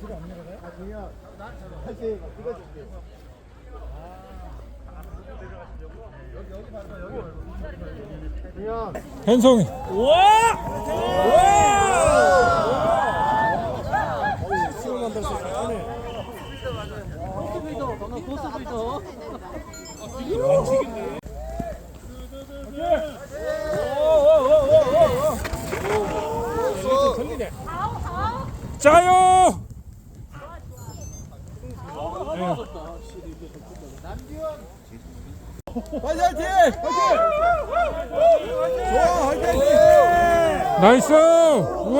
뒤로 안 내려가요? 아 그냥 할때 찍어줄게. 그냥 현송이. 어이 수영 만들어서 하네. 짜요. 화이팅 화이팅! 좋아 화이팅! 나이스. 우와.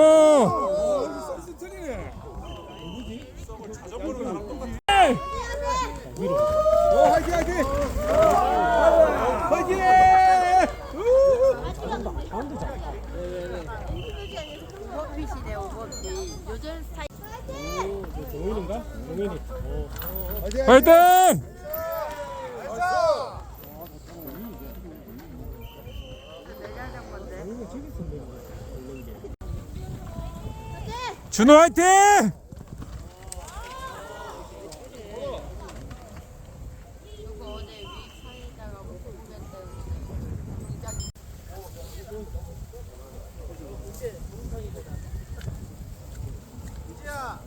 오 화이팅 화이팅! 화이팅! 오버핏이네 오버핏 요즘 스타일 동현인가? 동현이. 화이팅! 준호 화이팅! 이거 어제 위 사이다가 공연 때문에 이지야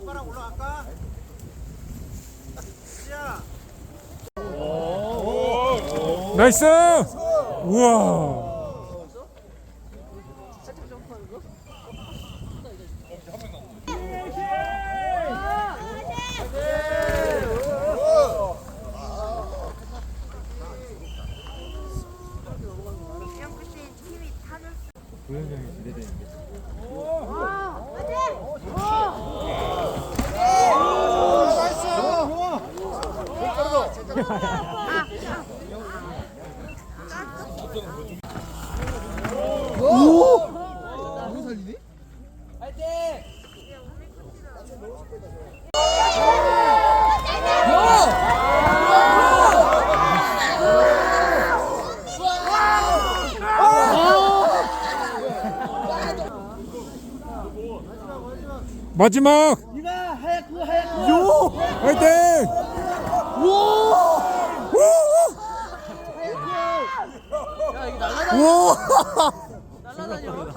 아빠랑 올라갈까? 이지야 나이스! 우와. 영크씨 팀이 타는 마지막. 이마 하얗고 하얗고 요! 화이팅! 야 이게 날라다녀 우와! 날라다녀